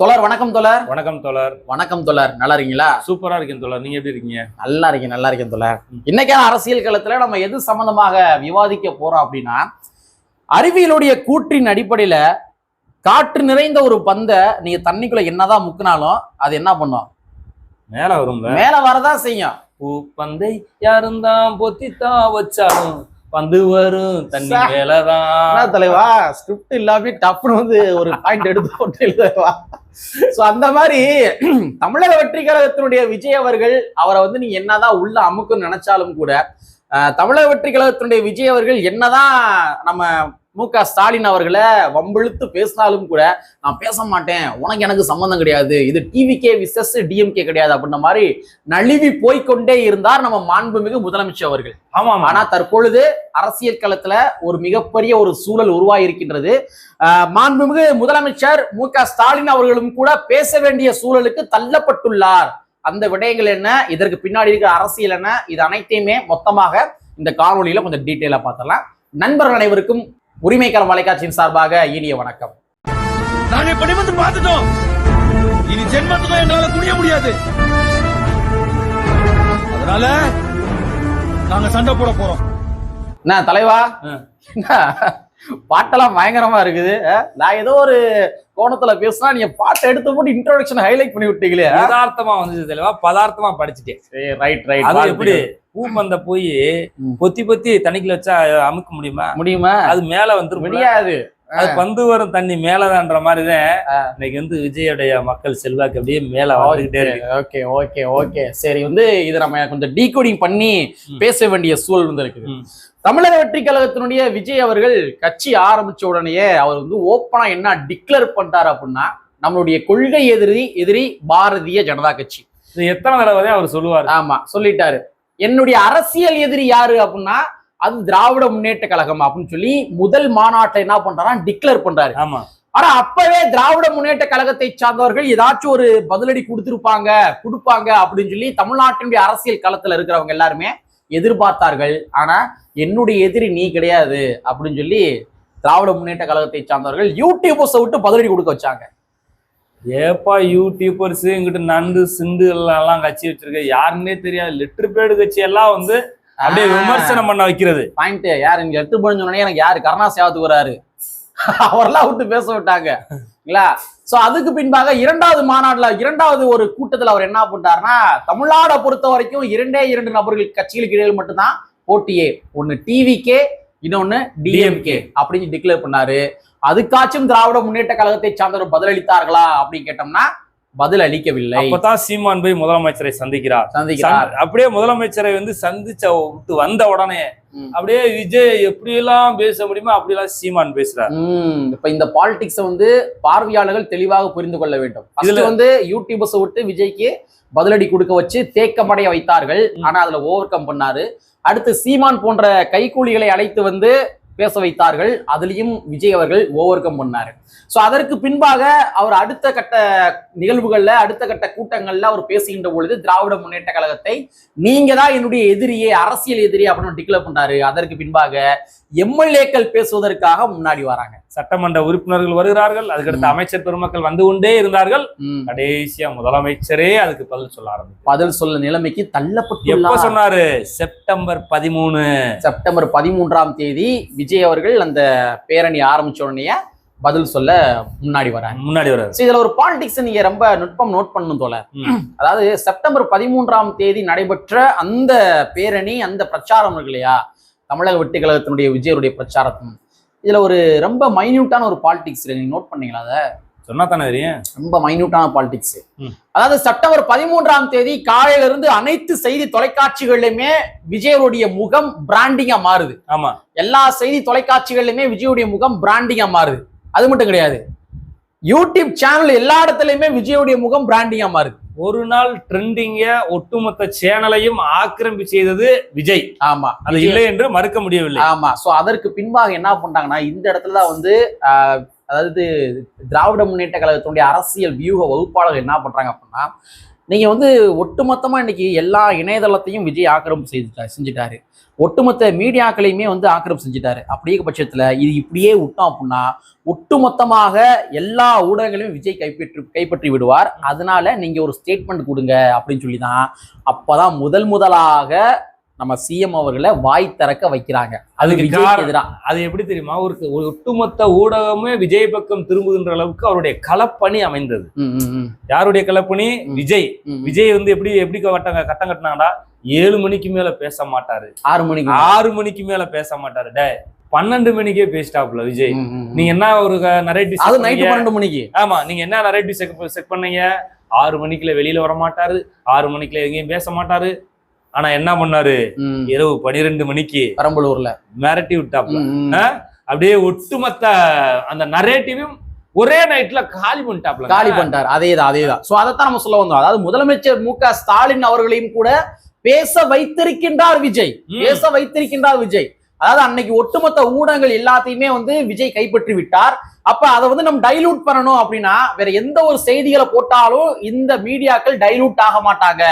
தோழர் வணக்கம் தோழர். வணக்கம் தோழர். வணக்கம் தோழர். நல்லா இருக்கீங்களா? சூப்பரா இருக்கேன் தோழர். நீங்க எப்படி இருக்கீங்க? நல்லா இருக்கேன் நல்லா இருக்கேன் தோழர். இன்னைக்கான அரசியல் களத்துல நம்ம எது சம்பந்தமாக விவாதிக்க போறோம் அப்படின்னா அறிவியலுடைய கூற்றின் அடிப்படையில காற்று நிறைந்த ஒரு பந்தை நீங்க தண்ணிக்குள்ள என்னதான் முக்குனாலும் அது என்ன பண்ணும்? மேல வரும்ல. மேல வரதான் செய்யும். பூ பந்தை யாரும் தான் பொத்தி தான் வச்சாலும் பந்து வரும் தண்ணி என்ன தலைவா ஸ்கிரிப்ட் இல்லாம டப்புன்னு வந்து ஒரு பாயிண்ட் எடுத்து போட்டு எழுதுவா சோ அந்த மாதிரி தமிழக வெற்றி கழகத்தினுடைய விஜய் அவர்கள் அவரை வந்து நீங்க என்னதான் உள்ள அமுக்குன்னு நினைச்சாலும் கூட தமிழக வெற்றி கழகத்தினுடைய விஜய் அவர்கள் என்னதான் நம்ம மு க. ஸ்டாலின் அவர்களை வம்பிழுத்து பேசினாலும் கூட நான் பேச மாட்டேன். உனக்கு எனக்கு சம்பந்தம் கிடையாது. இது டிவிகே விசஸ் டிஎம்கே கிடையாது அப்படின்ற மாதிரி நழுவி போய்க்கொண்டே இருந்தார் நம்ம மாண்புமிகு முதலமைச்சர் அவர்கள். ஆமா ஆமா ஆனா தற்பொழுது அரசியல் களத்துல ஒரு மிகப்பெரிய ஒரு சூழல் உருவாகியிருக்கின்றது. மாண்புமிகு முதலமைச்சர் மு க. ஸ்டாலின் அவர்களும் கூட பேச வேண்டிய சூழலுக்கு தள்ளப்பட்டுள்ளார். அந்த விடயங்கள் என்ன? இதற்கு பின்னாடி இருக்கிற அரசியல் என்ன? இது அனைத்தையுமே மொத்தமாக இந்த காணொலியில கொஞ்சம் டீட்டெயிலா பார்த்தலாம் நண்பர்கள் அனைவருக்கும் உரிமைக்கரம் வலைக்காட்சியின் சார்பாக இனிய வணக்கம். நாங்க நிமிர்ந்து பார்த்துட்டோம். இனி ஜென்மத்துக்கும் எங்களால குனிய முடியாது. அதனால நாங்க சண்டை போட போறோம். என்ன தலைவா. என்ன பாட்டெல்லாம் பயங்கரமா இருக்குது. அஹ்? நான் ஏதோ ஒரு கோணத்துல பேசினா நீங்க பாட்டை எடுத்து போட்டு இன்ட்ரோடக்ஷன் ஹைலைட் பண்ணி விட்டீங்களே யதார்த்தமா வந்துச்சு தெளிவா பதார்த்தமா படிச்சுட்டேன். ரைட் ரைட் அது எப்படி? பூ பந்த போய். பொத்தி பொத்தி தண்ணிக்குள்ள வச்சா அமுக்க முடியுமா? முடியுமா? அது மேல வந்துரும் முடியாது. அது பந்து வரும் தண்ணி மேலதான்ற மாதிரிதான் இன்னைக்கு வந்து விஜயோடைய மக்கள் செல்வாக்கு அப்படியே மேல வந்துகிட்டே இருக்கு. Okay okay okay. சரி வந்து இது நம்ம கொஞ்சம் டீகோடிங் பண்ணி. பேச வேண்டிய சூழல் வந்து இருக்குது. ம். தமிழக வெற்றி கழகத்தினுடைய விஜய் அவர்கள் கட்சி ஆரம்பிச்ச உடனேயே அவர் வந்து ஓப்பனா என்ன டிக்ளேர் பண்ணிட்டாரு அப்படின்னா நம்மளுடைய கொள்கை எதிரி எதிரி பாரதிய ஜனதா கட்சி. எத்தனை தடவை அவர் சொல்லுவாரு? ஆமா சொல்லிட்டாரு. என்னுடைய அரசியல் எதிரி யாரு அப்படின்னா அது திராவிட முன்னேற்ற கழகம் அப்படின்னு சொல்லி முதல் மாநாட்டை என்ன பண்றாரா டிக்ளேர் பண்றாரு. ஆமா. ஆனா அப்பவே திராவிட முன்னேற்ற கழகத்தை சார்ந்தவர்கள் ஏதாச்சும் ஒரு பதிலடி கொடுத்திருப்பாங்க கொடுப்பாங்க அப்படின்னு சொல்லி தமிழ்நாட்டினுடைய அரசியல் களத்துல இருக்கிறவங்க எல்லாருமே எதிர்பார்த்தார்கள். ஆனா என்னுடைய எதிரி நீ கிடையாது அப்படின்னு சொல்லி திராவிட முன்னேற்ற கழகத்தை சார்ந்தவர்கள் யூடியூபர்ஸை விட்டு பதிலடி கொடுக்க வச்சாங்க. ஏப்பா யூடியூபர்ஸ் இங்கிட்டு நண்டு சிந்து எல்லாம் கட்சி வச்சிருக்க. யாருன்னே தெரியாது. லிட்டர் பேடு கட்சி எல்லாம் வந்து அப்படியே விமர்சனம் பண்ண வைக்கிறது. பாயிண்ட் யார் இங்க போன சொன்னே எனக்கு யாரு கருணா சேவத்துக்கு வராரு? அவரெல்லாம் விட்டு பேச விட்டாங்க. இல்லைங்களா? சோ அதுக்கு பின்பாக இரண்டாவது மாநாட்டுல இரண்டாவது ஒரு கூட்டத்துல அவர் என்ன பண்றாருன்னா தமிழ்நாடை பொறுத்த வரைக்கும் இரண்டே இரண்டு நபர்கள் கட்சிகளுக்கு இடையில் மட்டும்தான் போட்டியே. ஒன்னு டிவிகே இன்னொன்னு டிஎம்கே அப்படின்னு டிக்ளேர் பண்ணாரு. அதுக்காச்சும் திராவிட முன்னேற்ற கழகத்தை சார்ந்தவர் பதிலளித்தார்களா அப்படின்னு கேட்டோம்னா பதில் அளிக்கவில்லை அப்பதான் சீமான் போய் முதலமைச்சரை சந்திக்கிறார். சந்திக்கிறார். சந்தி- அப்படியே முதலமைச்சரை வந்து சந்திச்ச விட்டு வந்த உடனே. அப்படியே விஜய் எப்படி எல்லாம் பேச முடியுமோ அப்படியெல்லாம் சீமான் பேசுறார். இப்ப இந்த பாலிடிக்ஸ வந்து பார்வையாளர்கள் தெளிவாக புரிந்து கொள்ள வேண்டும். இதுல வந்து யூடியூபர்ஸ் விட்டு விஜய்க்கு பதிலடி கொடுக்க வச்சு தேக்கமடைய வைத்தார்கள். ஆனா அதுல ஓவர் கம் பண்ணாரு. அடுத்து சீமான் போன்ற கைக்கூலிகளை அழைத்து வந்து பேச வைத்தார்கள். அதுலேயும் விஜய் அவர்கள் ஓவர் கம் பண்ணார். ஸோ அதற்கு பின்பாக அவர் அடுத்த கட்ட நிகழ்வுகளில் அடுத்த கட்ட கூட்டங்களில் அவர் பேசுகின்ற பொழுது திராவிட முன்னேற்ற கழகத்தை நீங்க தான் என்னுடைய எதிரியே அரசியல் எதிரி அப்படின்னு டிக்ளேர் பண்ணார் அதற்கு பின்பாக எம்எல்ஏக்கள் பேசுவதற்காக முன்னாடி வராங்க. சட்டமன்ற உறுப்பினர்கள் வருகிறார்கள் அதுக்கடுத்து. அமைச்சர் பெருமக்கள் வந்து கொண்டே இருந்தார்கள். கடைசியா முதலமைச்சரே அதுக்கு பதில் சொல்ல ஆரம்பித்தார் பதில் சொல்ல நிலைமைக்கு எப்ப தள்ளப்பட்டுள்ளார் சொன்னாரு? செப்டம்பர் பதிமூணு. செப்டம்பர் பதிமூன்றாம் தேதி விஜய் அவர்கள் அந்த பேரணி ஆரம்பிச்ச உடனே பதில் சொல்ல முன்னாடி வராங்க முன்னாடி So, இதுல ஒரு பாலிடிக்ஸ் நீங்க ரொம்ப நுட்பம் நோட் பண்ணணும் ம். அதாவது செப்டம்பர் பதிமூன்றாம் தேதி நடைபெற்ற அந்த பேரணி அந்த பிரச்சாரம் இருக்கு இல்லையா தமிழக வெட்டி கழகத்தினுடைய விஜயருடைய பிரச்சாரத்தும். இதுல ஒரு ரொம்ப மைன்யூட்டான ஒரு பாலிடிக்ஸ் நீங்க நோட் பண்ணீங்களா அதை? சொன்னா தானே தெரியும். ரொம்ப மைன்யூட்டான பாலிடிக்ஸ். அதாவது செப்டம்பர் பதிமூன்றாம் தேதி காலையில இருந்து அனைத்து செய்தி தொலைக்காட்சிகளிலுமே விஜயருடைய முகம் பிராண்டிங்கா மாறுது. ஆமா. எல்லா செய்தி தொலைக்காட்சிகளிலுமே விஜயுடைய முகம் பிராண்டிங்கா மாறுது. அது மட்டும் கிடையாது. யூடியூப் சேனல் எல்லா இடத்துலயுமே விஜயுடைய முகம் பிராண்டிங்கா மாறுது. ஒரு நாள் ட்ரெண்டிங்க ஒட்டுமொத்த சேனலையும் ஆக்கிரமிப்பு செய்தது விஜய். ஆமா. அது இல்லை என்று மறுக்க முடியவில்லை. ஆமா. சோ அதற்கு பின்பாக என்ன பண்றாங்கன்னா இந்த இடத்துல தான் வந்து அதாவது திராவிட முன்னேற்ற கழகத்தினுடைய அரசியல் வியூக வகுப்பாளர்கள் என்ன பண்றாங்க அப்படின்னா நீங்கள் வந்து ஒட்டுமொத்தமாக இன்றைக்கி எல்லா இணையதளத்தையும் விஜய் ஆக்கிரமிப்பு செய்துட்டார் செஞ்சுட்டாரு. ஒட்டுமொத்த மீடியாக்களையுமே வந்து ஆக்கிரமிப்பு செஞ்சுட்டாரு. அப்படியே பட்சத்தில் இது இப்படியே விட்டோம் அப்படின்னா ஒட்டுமொத்தமாக எல்லா ஊடகங்களையும் விஜய் கைப்பற்றி கைப்பற்றி விடுவார். அதனால நீங்கள் ஒரு ஸ்டேட்மெண்ட் கொடுங்க அப்படின்னு சொல்லி தான் அப்போ தான் முதல் முதலாக நம்ம சிஎம் அவர்களை வாய் திறக்க வைக்கிறாங்க. அது அதுக்கு விஜய்க்கு காரணம் எதிரா? அது எப்படி தெரியுமா? ஒரு ஒட்டுமொத்த ஊடகமே விஜய் பக்கம் திரும்புகின்ற அளவுக்கு அவருடைய களப்பணி அமைந்தது. யாருடைய களப்பணி. விஜய். விஜய் வந்து எப்படி எப்படி கட்டம் கட்டம் கட்டினாங்கடா ஏழு மணிக்கு மேல பேச மாட்டாரு. ஆறு மணிக்கு ஆறு மணிக்கு மேல பேச மாட்டாரு. டே பன்னெண்டு மணிக்கே பேசிட்டாப்ல விஜய். நீங்க என்ன ஒரு நரேட்டிவ் அது நைட்டு பன்னெண்டு மணிக்கு. ஆமா நீங்க என்ன நரேட்டிவ் செக் செக் பண்ணீங்க? ஆறு மணிக்குள்ள வெளியில வர மாட்டாரு ஆறு மணிக்குள்ள எங்கேயும் பேச மாட்டாரு. ஆனா என்ன பண்ணாரு? இரவு பனிரெண்டு மணிக்கு பெரம்பலூர்ல. மிரட்டி விட்டாப்ல? அப்படியே ஒட்டுமொத்த அந்த நரேட்டிவும் ஒரே நைட்ல காலி பண்ணிட்டாப்ல காலி பண்ணிட்டார். அதேதான் அதேதான். சோ அதைத்தான் நம்ம சொல்ல வந்தோம். அதாவது முதலமைச்சர் மு க ஸ்டாலின் அவர்களையும் கூட பேச வைத்திருக்கின்றார் விஜய். பேச வைத்திருக்கின்றார் விஜய். அதாவது அன்னைக்கு ஒட்டுமொத்த ஊடகங்கள் எல்லாத்தையுமே வந்து விஜய் கைப்பற்றி விட்டார். அப்ப அதை வந்து நம்ம டைலூட் பண்ணணும் அப்படின்னா வேற எந்த ஒரு செய்திகளை போட்டாலும் இந்த மீடியாக்கள் டைலூட் ஆக மாட்டாங்க.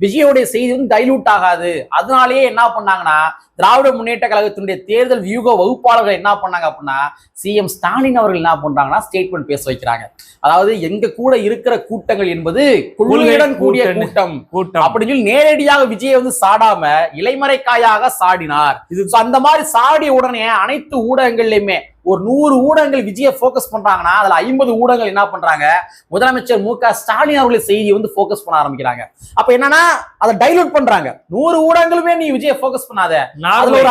விஜயோடைய செய்தி வந்து டைலூட் ஆகாது. அதனாலேயே என்ன பண்ணாங்கன்னா திராவிட முன்னேற்ற கழகத்தினுடைய தேர்தல் வியூக வகுப்பாளர்கள் என்ன பண்ணாங்க அப்படின்னா சிஎம் ஸ்டாலின் அவர்கள் என்ன பண்றாங்கன்னா ஸ்டேட்மெண்ட் பேச வைக்கிறாங்க. அதாவது எங்க கூட இருக்கிற கூட்டங்கள் என்பது கொள்கையுடன் கூடிய. கூட்டம். கூட்டம். அப்படின்னு சொல்லி நேரடியாக விஜயை வந்து சாடாம இலைமறைக்காயாக சாடினார். இது அந்த மாதிரி சாடிய உடனே அனைத்து ஊடகங்கள்லயுமே ஒரு நூறு ஊடகங்கள் விஜயை ஃபோக்கஸ் பண்றாங்கன்னா அதுல ஐம்பது ஊடகங்கள் என்ன பண்றாங்க? முதலமைச்சர் மு க ஸ்டாலின் அவர்களுடைய செய்தியை வந்து ஃபோக்கஸ் பண்ண ஆரம்பிக்கிறாங்க. அப்ப என்னன்னா அதை டைலூட் பண்றாங்க. நூறு ஊடகங்களுமே நீ விஜயை ஃபோக்கஸ் பண்ணாத. அதுல ஒரு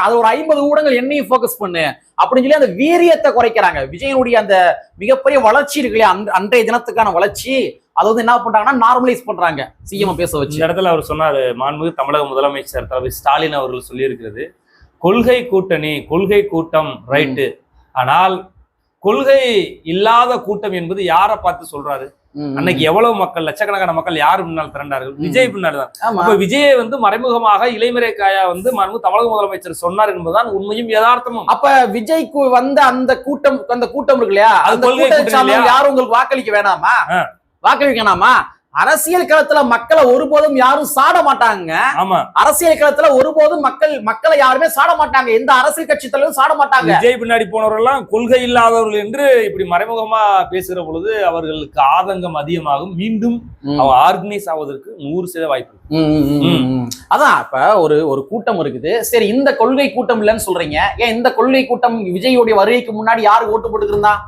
அதுல ஒரு ஐம்பது ஊடகங்கள் என்னையும் ஃபோக்கஸ் பண்ணு. அப்படின்னு சொல்லி அந்த வீரியத்தை குறைக்கிறாங்க. விஜயனுடைய அந்த மிகப்பெரிய வளர்ச்சி இருக்கு இல்லையா அன்- அன்றைய தினத்துக்கான வளர்ச்சி. அதை வந்து என்ன பண்றாங்கன்னா நார்மலைஸ் பண்றாங்க. சிஎம் பேச வச்சு. இந்த இடத்துல அவர் சொன்னாரு மாண்புமிகு தமிழக முதலமைச்சர் தளபதி ஸ்டாலின் அவர்கள் சொல்லியிருக்கிறது. கொள்கை கூட்டணி கொள்கை கூட்டம் ரைட்டு. ஆனால் கொள்கை இல்லாத கூட்டம் என்பது யாரை பார்த்து சொல்றாரு. அன்னைக்கு எவ்வளவு மக்கள் லட்சக்கணக்கான மக்கள் யாரு முன்னால் திரண்டார்கள். விஜய் பின்னால் தான். அப்ப விஜயை வந்து மறைமுகமாக இளைமறை காயா வந்து மறைமுக தமிழக முதலமைச்சர் சொன்னார் என்பதுதான் உண்மையும் யதார்த்தமும். அப்ப விஜய்க்கு வந்த அந்த கூட்டம் அந்த கூட்டம் இருக்கு இல்லையா? அந்த? யாரும் உங்களுக்கு வாக்களிக்க வேணாமா. வாக்களிக்க வேணாமா? அரசியல் களத்துல மக்களை ஒருபோதும் யாரும் சாட மாட்டாங்க. ஆமா. அரசியல் களத்துல ஒருபோதும் மக்கள் மக்களை யாருமே சாட மாட்டாங்க. எந்த அரசியல் கட்சி தலைவரும் சாட மாட்டாங்க. விஜய் பின்னாடி போனவர்கள் எல்லாம் கொள்கை இல்லாதவர்கள் என்று இப்படி மறைமுகமா பேசுகிற பொழுது அவர்களுக்கு ஆதங்கம் அதிகமாகும். மீண்டும் அவங்க ஆர்கனைஸ் ஆவதற்கு நூறு சதவீத வாய்ப்பு. அதான் இப்ப ஒரு ஒரு கூட்டம் இருக்குது. சரி இந்த கொள்கை கூட்டம் இல்லைன்னு சொல்றீங்க. ஏன் இந்த கொள்கை கூட்டம் விஜயோடைய வருகைக்கு முன்னாடி யாருக்கு ஓட்டு போட்டுருந்தா ஆ.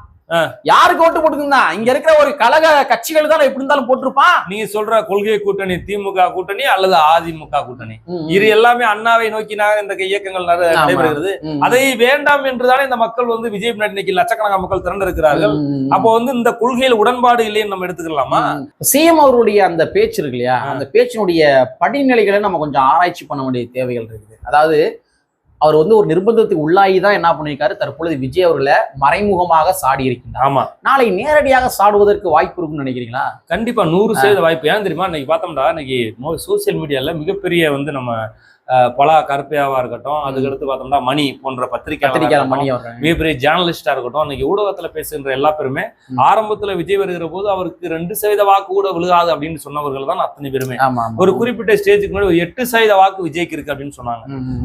யாருக்கு ஓட்டு போட்டுருந்தா இங்க இருக்கிற ஒரு கழக கட்சிகள் தான் எப்படி இருந்தாலும் போட்டிருப்பான் நீங்க சொல்ற கொள்கை கூட்டணி திமுக கூட்டணி அல்லது அதிமுக கூட்டணி. இது எல்லாமே அண்ணாவை நோக்கினாக இந்த இயக்கங்கள். நடைபெறுகிறது. அதை வேண்டாம் என்றுதானே இந்த மக்கள் வந்து விஜய் இன்னைக்கு லட்சக்கணக்கான மக்கள் திரண்டிருக்கிறார்கள். அப்போ வந்து இந்த கொள்கையில் உடன்பாடு இல்லைன்னு நம்ம எடுத்துக்கலாமா சிஎம் அவருடைய அந்த பேச்சு இருக்கு இல்லையா. அந்த பேச்சினுடைய படிநிலைகளை நம்ம கொஞ்சம் ஆராய்ச்சி பண்ண வேண்டிய தேவைகள் இருக்குது அதாவது அவர் வந்து ஒரு நிர்பந்தத்துக்கு உள்ளாகி தான் என்ன பண்ணியிருக்காரு? தற்பொழுது விஜய் அவர்களை மறைமுகமாக சாடி இருக்கின்றார். ஆமா. நாளை நேரடியாக சாடுவதற்கு வாய்ப்பு இருக்கும்னு நினைக்கிறீங்களா? கண்டிப்பா நூறு சதவீத வாய்ப்பு. ஏன் தெரியுமா? இன்னைக்கு பார்த்தோம்டா இன்னைக்கு சோசியல் மீடியால மிகப்பெரிய வந்து நம்ம பலா கருப்பையாவா இருக்கட்டும் அதுக்கடுத்து பார்த்தோம்னா மணி போன்ற பத்திரிகை கத்திரிக்காய் மணி அவர்கள் மிகப்பெரிய ஜேர்னலிஸ்டா இருக்கட்டும் இன்னைக்கு ஊடகத்துல பேசுகின்ற எல்லா பேருமே. ஆரம்பத்துல விஜய் வருகிற போது அவருக்கு ரெண்டு சதவீத வாக்கு கூட விழுகாது அப்படின்னு சொன்னவர்கள் தான் அத்தனை பேருமே. ஒரு குறிப்பிட்ட ஸ்டேஜுக்கு முன்னாடி ஒரு எட்டு சதவீத வாக்கு விஜய்க்கு இருக்கு அப்படின்னு சொன்னாங்க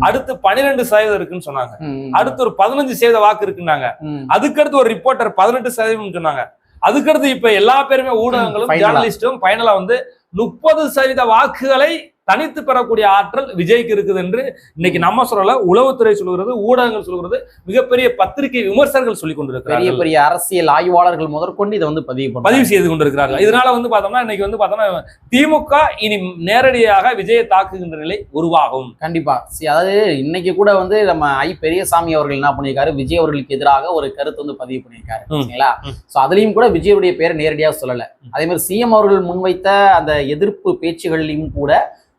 அடுத்து பன்னிரெண்டு சதவீதம் இருக்குன்னு சொன்னாங்க. அடுத்து ஒரு பதினஞ்சு சதவீத வாக்கு இருக்குன்னாங்க. அதுக்கடுத்து ஒரு ரிப்போர்ட்டர் பதினெட்டு சதவீதம் சொன்னாங்க அதுக்கடுத்து இப்ப எல்லா பேருமே ஊடகங்களும். ஜேர்னலிஸ்டும் ஃபைனலா வந்து முப்பது சதவீத வாக்குகளை தனித்து பெறக்கூடிய ஆற்றல் விஜய்க்கு இருக்குது என்று இன்னைக்கு நம்ம சொல்லல உளவுத்துறை சொல்கிறது ஊடகங்கள் சொல்கிறது மிகப்பெரிய பத்திரிகை விமர்சகர்கள் சொல்லிக் பெரிய கொண்டிருக்கிறார்கள். பெரிய அரசியல் ஆய்வாளர்கள் முதற்கொண்டு இதை வந்து பதிவு பதிவு செய்து கொண்டிருக்கிறார்கள். இதனால வந்து பார்த்தோம்னா இன்னைக்கு வந்து பார்த்தோம்னா திமுக இனி நேரடியாக விஜயை தாக்குகின்ற நிலை உருவாகும். கண்டிப்பா. அதாவது இன்னைக்கு கூட வந்து நம்ம ஐ பெரியசாமி அவர்கள் என்ன பண்ணியிருக்காரு? விஜய் அவர்களுக்கு எதிராக ஒரு கருத்து வந்து பதிவு பண்ணியிருக்காரு. சரிங்களா. சோ அதுலயும் கூட விஜயுடைய பேரை நேரடியாக சொல்லல. அதே மாதிரி சிஎம் அவர்கள் முன்வைத்த அந்த எதிர்ப்பு பேச்சுகள்லையும் கூட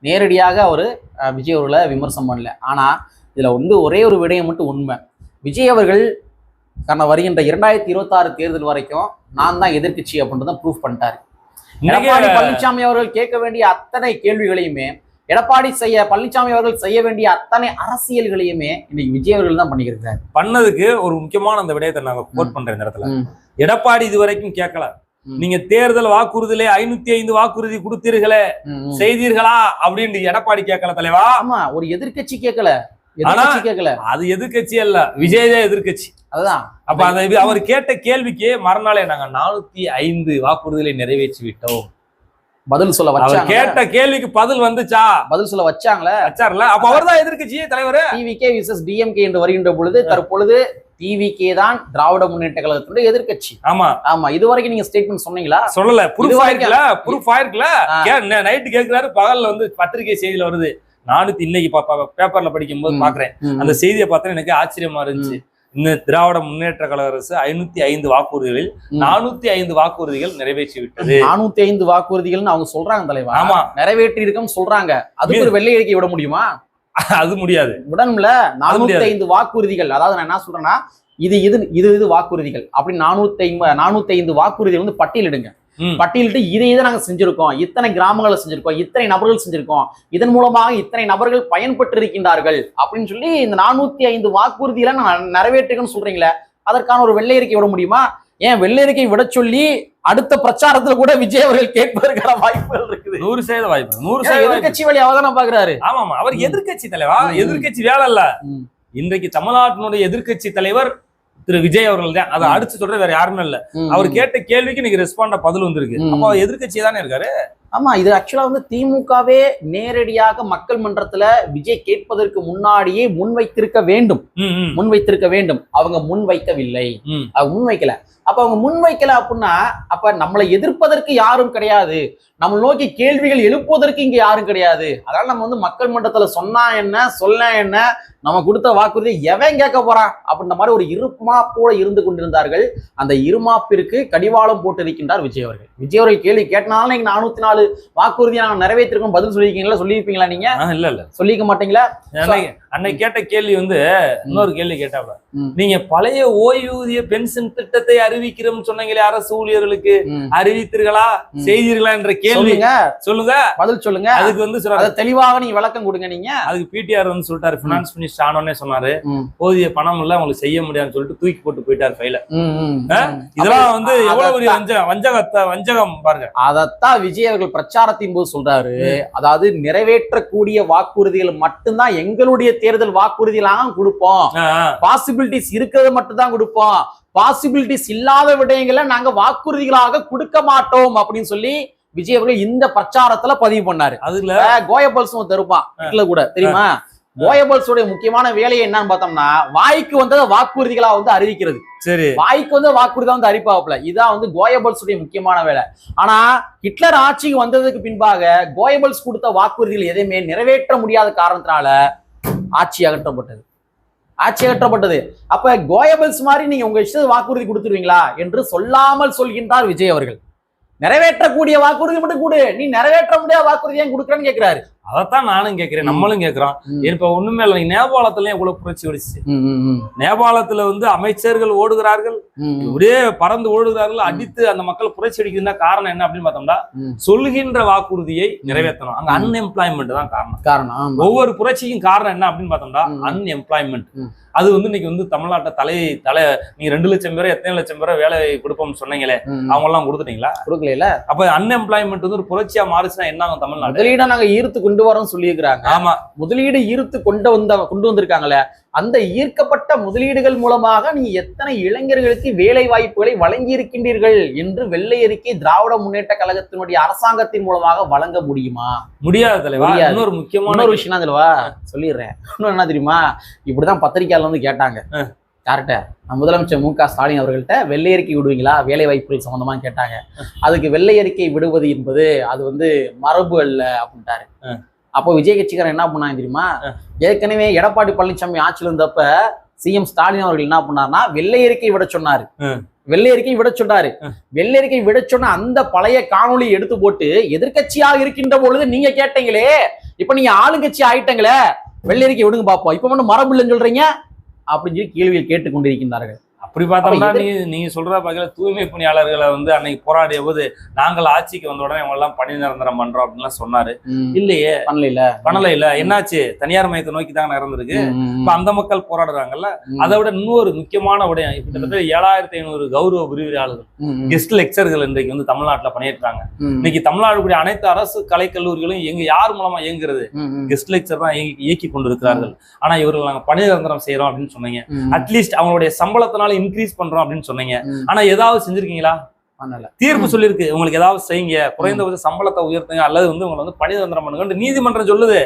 நேரடியாக அவர் விஜய் அவர்களை விமர்சனம் பண்ணல. ஆனா இதுல வந்து ஒரே ஒரு விடயம் மட்டும் உண்மை. விஜய் அவர்கள் கடந்த வருகின்ற இரண்டாயிரத்தி இருபத்தாறு தேர்தல் வரைக்கும் நான் தான் எதிர்க்கட்சி அப்படின்றத ப்ரூஃப் பண்ணிட்டாரு. எடப்பாடி பழனிசாமி அவர்கள் கேட்க வேண்டிய அத்தனை கேள்விகளையுமே எடப்பாடி செய்ய பழனிசாமி அவர்கள் செய்ய வேண்டிய அத்தனை அரசியல்களையுமே இன்னைக்கு விஜய் அவர்கள் தான் பண்ணிக்கிறார் பண்ணதுக்கு ஒரு முக்கியமான அந்த விடயத்தை நாங்க கோட் பண்றேன் இந்த இடத்துல. எடப்பாடி இது வரைக்கும் கேட்கல. நீங்க தேர்தல் வாக்குறுதியிலே ஐநூத்தி ஐந்து வாக்குறுதி கொடுத்தீர்களே. செய்தீர்களா அப்படின்னு எடப்பாடி கேட்கல தலைவா? ஆமா ஒரு எதிர்க்கட்சி கேட்கல. கேட்கல. அது எதிர்க்கட்சி அல்ல விஜய் தான் எதிர்க்கட்சி. அதுதான். அப்ப அந்த அவர் கேட்ட கேள்விக்கு மறுநாளே நாங்க நானூத்தி ஐந்து வாக்குறுதிகளை நிறைவேற்றி விட்டோம் பதில் சொல்ல வச்சாங்க கேட்ட கேள்விக்கு பதில் வந்துச்சா? பதில் சொல்ல வச்சாங்களே. வச்சார்ல? அப்ப அவர்தான் எதிர்க்கட்சி தலைவர்? டிவிகே விசஸ் டிஎம்கே என்று வருகின்ற பொழுது தற்பொழுது டிவிகே தான் திராவிட முன்னேற்ற கழகத்தினுடைய எதிர்க்கட்சி. ஆமா. ஆமா இதுவரைக்கும் நீங்க ஸ்டேட்மெண்ட் சொன்னீங்களா? சொல்லல. ப்ரூஃப் ஆயிருக்குல ப்ரூஃப் ஆயிருக்குல. நைட்டு கேக்குறாரு பகல்ல வந்து பத்திரிகை செய்தியில வருது. நானூத்தி இன்னைக்கு பேப்பர்ல படிக்கும் போது. பாக்குறேன். அந்த செய்தியை பார்த்தா எனக்கு ஆச்சரியமா இருந்துச்சு. இந்த திராவிட முன்னேற்ற கழக அரசு ஐநூத்தி ஐந்து வாக்குறுதிகளில். நானூத்தி ஐந்து வாக்குறுதிகள் நிறைவேற்றி விட்டது நானூத்தி ஐந்து வாக்குறுதிகள்னு அவங்க சொல்றாங்க தலைவா. ஆமா. நிறைவேற்றி இருக்கோம்னு சொல்றாங்க. அதுக்கு ஒரு வெள்ளை அறிக்கை விட முடியுமா? அது முடியாது. விடணும்ல நானூத்தி. ஐந்து வாக்குறுதிகள். அதாவது நான் என்ன சொல்றேன்னா இது இது இது இது வாக்குறுதிகள். அப்படி நானூத்தி ஐம்பது நானூத்தி ஐந்து வாக்குறுதிகள் வந்து பட்டியலிடுங்க. பட்டியலிட்டு இதை இதை நாங்க செஞ்சிருக்கோம். இத்தனை கிராமங்களை செஞ்சிருக்கோம். இத்தனை நபர்கள் செஞ்சிருக்கோம். இதன் மூலமாக இத்தனை நபர்கள் பயன்பட்டு இருக்கின்றார்கள் அப்படின்னு சொல்லி இந்த நானூத்தி ஐந்து வாக்குறுதிகளை நான் நிறைவேற்றுக்கன்னு சொல்றீங்களே அதற்கான ஒரு வெள்ளை அறிக்கை விட முடியுமா? ஏன் வெள்ளை அறிக்கை விட சொல்லி அடுத்த பிரச்சாரத்துல கூட விஜய் அவர்கள் கேட்பதற்கான வாய்ப்புகள் இருக்குது. நூறு சதவீத வாய்ப்பு நூறு சதவீத வாய்ப்பு. எதிர்க்கட்சி வழியாக தானே பாக்குறாரு. ஆமா ஆமா அவர் ம். எதிர்க்கட்சி தலைவா ம். எதிர்க்கட்சி வேலை இல்ல. இன்றைக்கு தமிழ்நாட்டினுடைய எதிர்க்கட்சி தலைவர் திரு விஜய் அவர்கள் தான். அதை. அடிச்சு சொல்ற வேற யாருமே இல்ல. அவர். கேட்ட கேள்விக்கு இன்னைக்கு ரெஸ்பாண்ட பதில் வந்திருக்கு. அப்ப அவர் எதிர்க்கட்சி தானே இருக்காரு? ஆமா இது ஆக்சுவலா வந்து திமுகவே நேரடியாக மக்கள் மன்றத்துல விஜய் கேட்பதற்கு முன்னாடியே முன்வைத்திருக்க வேண்டும். ம், ம், முன்வைத்திருக்க வேண்டும். அவங்க முன்வைக்கவில்லை. ம். அவங்க முன்வைக்கல. அப்ப அவங்க முன்வைக்கல அப்படின்னா அப்ப நம்மளை எதிர்ப்பதற்கு யாரும் கிடையாது. நம்ம நோக்கி கேள்விகள் எழுப்புவதற்கு இங்க யாரும் கிடையாது. அதனால நம்ம வந்து மக்கள் மன்றத்துல சொன்னா என்ன சொல்ல என்ன நம்ம கொடுத்த வாக்குறுதி எவன் கேட்க போறான்? அப்படின்ற மாதிரி ஒரு இருமாப்போட இருந்து கொண்டிருந்தார்கள். அந்த இருமாப்பிற்கு கடிவாளம் போட்டு இருக்கின்றார் விஜய் அவர்கள். விஜய் அவர்கள் கேள்வி கேட்டனால நீங்க நானூத்தி நாலு வாக்குறுதியை நாங்க நிறைவேற்றிருக்கோம். பதில் சொல்லியிருக்கீங்களா? சொல்லியிருப்பீங்களா நீங்க? இல்ல இல்ல. சொல்லிக்க மாட்டீங்களா? அன்னைக்கு கேட்ட கேள்வி வந்து இன்னொரு கேள்வி கேட்டாப்ல. நீங்க பழைய ஓய்வூதிய பென்ஷன் திட்டத்தை அறிவிக்கிறோம்னு சொன்னீங்களே அரசு ஊழியர்களுக்கு. அறிவித்தீர்களா. செய்தீர்களா என்ற கேள்வி. சொல்லுங்க. சொல்லுங்க. பதில் சொல்லுங்க. அதுக்கு வந்து சொல்றாரு. தெளிவாக நீங்க விளக்கம் கொடுங்க நீங்க. அதுக்கு பிடிஆர் வந்து சொல்லிட்டாரு. பினான்ஸ் மினிஸ்டர் ஆனோடனே சொன்னாரு. போதிய பணம் இல்ல உங்களுக்கு செய்ய முடியாதுன்னு சொல்லிட்டு தூக்கி போட்டு போயிட்டாரு ஃபைல. இதெல்லாம் வந்து எவ்வளவு பெரிய அதைத்தான் வஞ்ச வஞ்சகத்தை வஞ்சகம் பாருங்க. அதைத்தான் விஜய் அவர்கள் பிரச்சாரத்தின் போது சொல்றாரு. அதாவது நிறைவேற்றக்கூடிய வாக்குறுதிகள் மட்டும்தான் எங்களுடைய தேர்தல் வாக்குறுதிகளாக கொடுப்போம். பாசிபிலிட்டிஸ் இருக்கிறது மட்டும் தான் கொடுப்போம். பாசிபிலிட்டிஸ் இல்லாத விடயங்களை நாங்க வாக்குறுதிகளாக கொடுக்க மாட்டோம் அப்படின்னு சொல்லி விஜய் அவர்கள் இந்த பிரச்சாரத்துல பதிவு பண்ணாரு. அதுல கோயபல்ஸ் தருப்பான் வீட்டுல கூட தெரியுமா? கோயபல்ஸோட முக்கியமான வேலையை என்னன்னு பார்த்தோம்னா வாய்க்கு வந்ததை வாக்குறுதிகளா வந்து அறிவிக்கிறது. சரி. வாய்க்கு வந்து வாக்குறுதி வந்து அறிவிப்பாப்ல இதான் வந்து கோயபல்ஸுடைய முக்கியமான வேலை. ஆனா ஹிட்லர் ஆட்சிக்கு வந்ததுக்கு பின்பாக கோயபல்ஸ் கொடுத்த வாக்குறுதிகள் எதையுமே நிறைவேற்ற முடியாத காரணத்தினால ஆட்சி அகற்றப்பட்டது. ஆட்சி அகற்றப்பட்டது அப்ப கோயபல்ஸ் மாதிரி நீங்க உங்க இஷ்ட வாக்குறுதி கொடுத்துருவீங்களா? என்று சொல்லாமல் சொல்கின்றார் விஜய் அவர்கள். நிறைவேற்றக்கூடிய வாக்குறுதி மட்டும் கொடு. நீ நிறைவேற்ற முடியாத வாக்குறுதி ஏன் கொடுக்குறேன்னு கேட்கிறாரு அதைத்தான் நானும் கேட்கிறேன் நம்மளும் கேட்கிறோம் இப்ப ஒண்ணுமே இல்லை நேபாளத்துல எவ்வளவு புரட்சி வெடிச்சு. நேபாளத்துல வந்து அமைச்சர்கள் ஓடுகிறார்கள். ஒரே பறந்து ஓடுகிறார்கள். அடித்து அந்த மக்கள் புரட்சி அடிக்கிறதுனா காரணம் என்ன அப்படின்னு பார்த்தோம்னா. சொல்கின்ற வாக்குறுதியை நிறைவேற்றணும். அங்க. அன்எம்ப்ளாய்மெண்ட் தான் காரணம். காரணம். ஒவ்வொரு புரட்சிக்கும் காரணம் என்ன அப்படின்னு பார்த்தோம்னா. அன்எம்ப்ளாய்மெண்ட். அது வந்து இன்னைக்கு வந்து தமிழ்நாட்டை தலை தலை நீங்க ரெண்டு லட்சம் பேரை எத்தனை லட்சம் பேரை வேலை கொடுப்போம்னு சொன்னீங்களே. அவங்க எல்லாம் கொடுத்துட்டீங்களா? கொடுக்கல அப்ப அன்எம்ப்ளாய்மெண்ட் வந்து ஒரு புரட்சியா மாறுச்சுன்னா என்ன ஆகும் தமிழ்நாடு முதலீடை நாங்க ஈர்த்து கொண்டு வரோம்னு சொல்லியிருக்கிறாங்க. ஆமா. முதலீடு ஈர்த்து கொண்டு வந்த கொண்டு வந்திருக்காங்களே அந்த ஈர்க்கப்பட்ட முதலீடுகள் மூலமாக நீ எத்தனை இளைஞர்களுக்கு வேலை வாய்ப்புகளை வழங்கி இருக்கின்றீர்கள் என்று வெள்ளை அறிக்கை திராவிட முன்னேற்ற கழகத்தினுடைய அரசாங்கத்தின் மூலமாக வழங்க முடியுமா? முடியாது தலைவா. இன்னொரு முக்கியமான இன்னொரு விஷயம் தெரியுமா சொல்லிடுறேன். இன்னொரு என்ன தெரியுமா? இப்படிதான் வந்து கேட்டாங்க. யார்கிட்ட? முதலமைச்சர் மு க ஸ்டாலின் அவர்கள்ட்ட வெள்ளை அறிக்கை விடுவீங்களா? வேலை வாய்ப்புகள் சம்பந்தமா கேட்டாங்க அதுக்கு வெள்ளை அறிக்கை விடுவது என்பது அது வந்து மரபு அல்ல அப்படின்ட்டாரு. அப்போ விஜய் கட்சிக்காரன் என்ன பண்ணாங்க தெரியுமா. ஏற்கனவே எடப்பாடி பழனிசாமி ஆட்சியில் இருந்தப்ப சிஎம் ஸ்டாலின் அவர்கள் என்ன பண்ணாருன்னா வெள்ளை அறிக்கை விட சொன்னாரு. வெள்ளை அறிக்கை விட சொன்னாரு. வெள்ளை அறிக்கை விட சொன்ன அந்த பழைய காணொளி எடுத்து போட்டு எதிர்க்கட்சியாக இருக்கின்ற பொழுது நீங்க கேட்டீங்களே இப்ப நீங்க ஆளுங்கட்சி ஆயிட்டங்களே வெள்ளை அறிக்கை விடுங்க பாப்போம். இப்ப மட்டும் மரபு இல்லைன்னு சொல்றீங்க. அப்படின்னு சொல்லி கேள்வியை கேட்டுக்கொண்டிருக்கின்றார்கள். அப்படி பார்த்தோம்னா நீ நீங்க சொல்ற வகையில தூய்மை பணியாளர்களை வந்து அன்னைக்கு போராடிய போது நாங்கள் ஆட்சிக்கு வந்த உடனே அவங்க எல்லாம் பணி நிரந்தரம் பண்றோம் அப்படின்லாம் சொன்னாரு. இல்லையே. பண்ணல பண்ணல இல்ல என்னாச்சு? தனியார் மையத்தை நோக்கி தான் நடந்திருக்கு. இப்ப அந்த மக்கள் போராடுறாங்கல்ல அதை விட இன்னொரு முக்கியமான விடயம் கிட்டத்தட்ட ஏழாயிரத்தி ஐநூறு கௌரவ விரிவுரையாளர்கள் கெஸ்ட் லெக்சர்கள் இன்றைக்கு வந்து தமிழ்நாட்டுல பணியேற்றாங்க. இன்னைக்கு தமிழ்நாடு கூடிய அனைத்து அரசு கலைக்கல்லூரிகளும் எங்க யார் மூலமா இயங்குறது? கெஸ்ட் லெக்சர் தான் இயக்கி இயக்கி கொண்டிருக்கிறார்கள். ஆனா இவர்கள் நாங்க பணி நிரந்தரம் செய்யறோம் அப்படின்னு சொன்னீங்க. அட்லீஸ்ட் அவங்களுடைய சம்பளத்தினால இன்க்ரீஸ் பண்றோம் அப்படின்னு சொன்னீங்க. ஆனா ஏதாவது செஞ்சிருக்கீங்களா? தீர்ப்பு சொல்லியிருக்கு. உங்களுக்கு ஏதாவது செய்யுங்க. குறைந்தபட்ச சம்பளத்தை உயர்த்துங்க. அல்லது வந்து உங்களை வந்து பணி நிரந்தரம் பண்ணுங்க. நீதிமன்றம் சொல்லுது.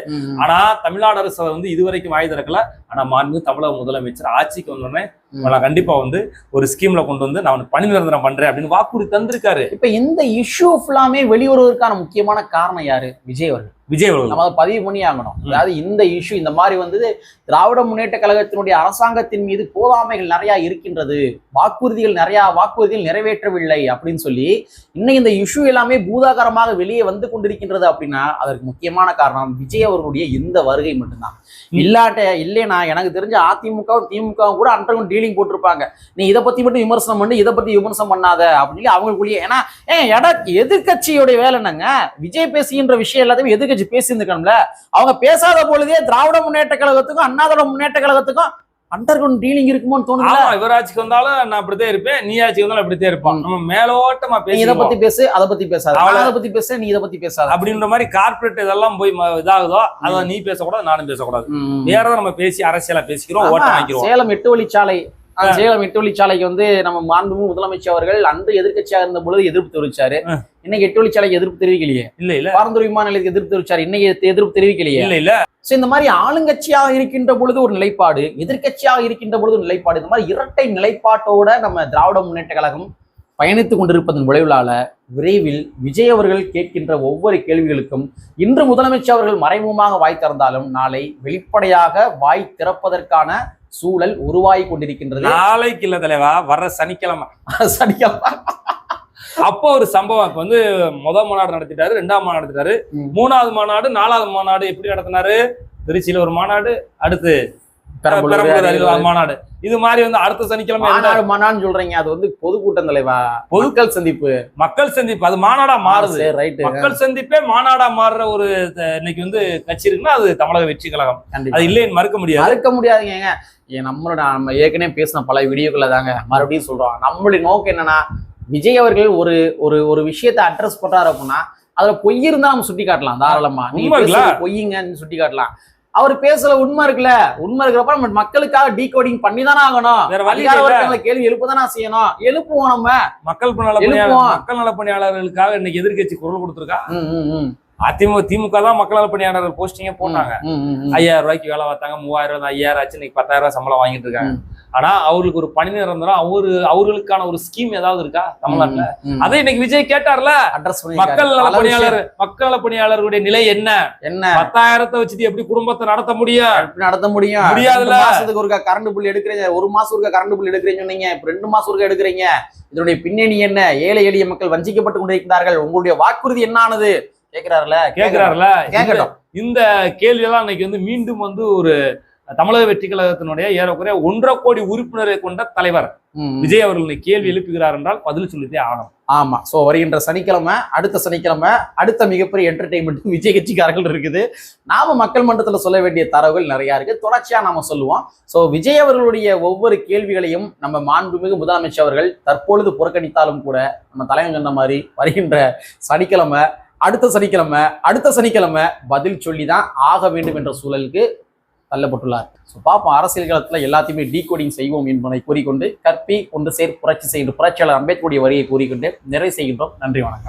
ஆனா தமிழ்நாடு அரசு வந்து இதுவரைக்கும் வாய் திறக்கல. ஆனா மாண்பு தமிழக முதலமைச்சர் ஆட்சிக்கு வந்தோடனே நான் கண்டிப்பா வந்து ஒரு ஸ்கீம்ல கொண்டு வந்து நான் பணி நிரந்தரம் பண்றேன் அப்படின்னு வாக்குறுதி தந்திருக்காரு. இப்ப இந்த இஷ்யூ ஃபுல்லாமே வெளிவருவதற்கான முக்கியமான காரணம் யாரு? விஜய் அவர்கள். விஜய் அவர்கள். நம்ம அதை பதிவு பண்ணி ஆகணும். அதாவது இந்த இஷ்யூ இந்த மாதிரி வந்து திராவிட முன்னேற்ற கழகத்தினுடைய அரசாங்கத்தின் மீது போதாமைகள் நிறைய இருக்கின்றது. வாக்குறுதிகள் நிறைய வாக்குறுதிகள் நிறைவேற்றவில்லை அப்படின்னு சொல்லி இன்னைக்கு இந்த இஷ்யூ எல்லாமே பூதாகரமாக வெளியே வந்து கொண்டிருக்கின்றது அப்படின்னா அதற்கு முக்கியமான காரணம் விஜய் அவர்களுடைய இந்த வருகை மட்டும்தான். இல்லாட்ட இல்லைனா எனக்கு தெரிஞ்ச அதிமுகவும் திமுகவும் கூட அண்டர்கிரவுண்ட் டீலிங் போட்டிருப்பாங்க. நீ இதை பத்தி மட்டும் விமர்சனம் பண்ணி இதை பத்தி விமர்சனம் பண்ணாத அப்படின்னு சொல்லி அவங்களுக்குள்ளேயே ஏன்னா ஏன் எட எதிர்கட்சியோட வேலை என்னங்க விஜய் பேசுகின்ற விஷயம் எல்லாத்தையும் எதிர்கட்சி பேசியிருந்துக்கணும்ல அவங்க பேசாத பொழுதே திராவிட முன்னேற்ற கழகத்துக்கும் அண்ணாதிராவிட முன்னேற்ற கழகத்துக்கும் அண்டர் கிரவுண்ட் டீலிங் இருக்குமோன்னு தோணுது ஆமா இவர் ஆட்சிக்கு வந்தாலும் நான் அப்படித்தான் இருப்பேன் நீ ஆட்சிக்கு வந்தாலும் அப்படித்தான் இருப்பான் நம்ம மேலோட்டமா நீ இதை பேசி பத்தி பேசு அதை பத்தி பேசாத. அதை பத்தி பேசு நீ இதை பத்தி பேசாத. அப்படின்ற மாதிரி கார்ப்பரேட் இதெல்லாம் போய் இதாகுதோ அதை நீ பேசக்கூடாது நானும் பேசக்கூடாது. ம். வேற ஏதாவது நம்ம பேசி அரசியலா பேசிக்கிறோம் ஓட்டம் வாங்கிக்கிறோம். சேலம் எட்டு வழிச்சாலை. சேலம் எட்டு வந்து நம்ம மாண்புமிகு முதலமைச்சர் அவர்கள் அன்று எதிர்க்கட்சியாக இருந்த பொழுது எதிர்ப்பு தெரிவிச்சாரு. இன்னைக்கு எட்டு வழிச்சாலைக்கு எதிர்ப்பு தெரிவிக்கலையே. இல்ல இல்ல. பாரந்தூர் விமான நிலையத்துக்கு எதிர்ப்பு தெரிவிச்சாரு. இன்னைக்கு எதிர்ப்பு- தெரிவிக்கலையே. இல்ல இல்ல. சோ இந்த மாதிரி ஆளுங்கட்சியாக இருக்கின்ற பொழுது ஒரு நிலைப்பாடு எதிர்க்கட்சியாக இருக்கின்ற பொழுது ஒரு நிலைப்பாடு. இந்த மாதிரி இரட்டை நிலைப்பாட்டோட நம்ம திராவிட முன்னேற்ற கழகம் பயணித்துக் கொண்டிருப்பதன் விளைவுலால விரைவில் விஜய் அவர்கள் கேட்கின்ற ஒவ்வொரு கேள்விகளுக்கும் இன்று முதலமைச்சர் அவர்கள் மறைமுகமாக வாய் திறந்தாலும் நாளை வெளிப்படையாக வாய் திறப்பதற்கான சூழல் உருவாகி கொண்டிருக்கின்றது. நாளைக்கு இல்ல தலைவா வர்ற சனிக்கிழமை. சரிங்களா? அப்போ ஒரு சம்பவம். இப்ப வந்து முதல் மாநாடு நடத்திட்டாரு ரெண்டாம் மாநாடு நடத்திட்டாரு. மூணாவது மாநாடு நாலாவது மாநாடு எப்படி நடத்தினாரு? திருச்சியில ஒரு மாநாடு அடுத்து பெரம்பலூர், மாநாடு. இது மாதிரி வந்து அடுத்த சனிக்கிழமை? மாநாடு மாநாடுன்னு சொல்றீங்க. அது வந்து பொதுக்கூட்டம் தலைவா பொது- பொதுக்கள் சந்திப்பு. மக்கள் சந்திப்பு. அது மாநாடா மாறுது. ரைட்டு. மக்கள் சந்திப்பே மாநாடா மாறுற ஒரு இன்னைக்கு வந்து கட்சி இருக்குன்னா அது தமிழக வெற்றி கழகம். அது இல்லைன்னு மறுக்க முடியாது. மறுக்க முடியாதுங்க. ஏன் நம்மளோட நம்ம ஏற்கனவே பேசின பல வீடியோக்களை தாங்க மறுபடியும் சொல்றோம். நம்மளுடைய நோக்கம் என்னன்னா விஜய் அவர்கள் ஒரு ஒரு ஒரு விஷயத்தை அட்ரஸ் பண்றாரு அப்படின்னா அதுல பொய் இருந்தா நம்ம சுட்டி காட்டலாம் தாராளமா? பேசுறது பொய்யுங்கன்னு சுட்டி காட்டலாம் அவர் பேசல உண்மை இருக்குல்ல? உண்மை இருக்கிறப்ப நம்ம மக்களுக்காக டீகோடிங் பண்ணி தானே ஆகணும். வேற வழி கேள்வி எழுப்பதானே செய்யணும். எழுப்புவோம் நம்ம. மக்கள். மக்கள் நல பணியாளர்களுக்காக இன்னைக்கு எதிர்க்கட்சி குரல் கொடுத்திருக்கா. அதிமுக திமுக தான் மக்கள் நல பணியாளர்கள் போஸ்டிங்கே போட்டாங்க. ம். ஐயாயிரம் ரூபாய்க்கு வேலை பார்த்தாங்க மூவாயிரம் ரூபாய் ஐயாயிரம் ஆச்சு இன்னைக்கு பத்தாயிரம் ரூபாய் சம்பளம் வாங்கிட்டு இருக்காங்க. ஆனா அவர்களுக்கு ஒரு பணி நிரந்தரம் அவரு அவர்களுக்கான ஒரு ஸ்கீம் ஏதாவது இருக்கா தமிழ்நாட்டுல. அதை இன்னைக்கு விஜய் கேட்டார்ல. அட்ரஸ் மக்கள் நல பணியாளர். மக்கள் நல பணியாளர்களுடைய நிலை என்ன? என்ன? பத்தாயிரத்தை வச்சுட்டு எப்படி குடும்பத்தை நடத்த முடியும்? நடத்த முடியும்? முடியாதுல்ல. ரெண்டு மாசத்துக்கு ஒருக்கா கரண்ட் பில் எடுக்கிறீங்க ஒரு மாசம் ஒருக்கா கரண்ட் பில் எடுக்கிறீங்க சொன்னீங்க இப்ப ரெண்டு மாசம் ஒருக்கா எடுக்கிறீங்க. இதனுடைய பின்னணி என்ன? ஏழை எளிய மக்கள் வஞ்சிக்கப்பட்டு கொண்டிருக்கிறார்கள். உங்களுடைய வாக்குறுதி என்ன ஆனது? கேக்குறாருல? கேக்குறாருல. கேட்கட்டும் இந்த கேள்வியெல்லாம் இன்னைக்கு வந்து மீண்டும் வந்து ஒரு தமிழக வெற்றி கழகத்தினுடைய ஏறக்குறைய ஒன்றரை கோடி உறுப்பினரை கொண்ட தலைவர். விஜய் அவர்கள் கேள்வி எழுப்புகிறார் என்றால் பதில் சொல்லிட்டே ஆகணும். ஆமா. சோ வருகின்ற சனிக்கிழமை அடுத்த சனிக்கிழமை அடுத்த மிகப்பெரிய என்டர்டைன்மெண்ட் விஜய் கட்சிக்காரர்கள் இருக்குது. நாம மக்கள் மன்றத்துல சொல்ல வேண்டிய தரவுகள் நிறைய இருக்கு. தொடர்ச்சியா நாம சொல்லுவோம். சோ விஜய் அவர்களுடைய ஒவ்வொரு கேள்விகளையும் நம்ம மாண்புமிகு முதலமைச்சர் அவர்கள் தற்பொழுது புறக்கணித்தாலும் கூட நம்ம தலைவன் சொன்ன மாதிரி வருகின்ற சனிக்கிழமை அடுத்த சனிக்கிழமை அடுத்த சனிக்கிழமை பதில் சொல்லி தான் ஆக வேண்டும் என்ற சூழலுக்கு தள்ளப்பட்டுள்ளார். ஸோ பார்ப்போம் அரசியல் காலத்தில் எல்லாத்தையுமே டீகோடிங் செய்வோம் என்பதை கூறிக்கொண்டு கற்பி கொண்டு சேர் புரட்சி செய்கின்ற புரட்சியாளர் அம்பேத்கருடைய வரியை கூறிக்கொண்டு நிறைவு செய்கின்றோம். நன்றி வணக்கம்.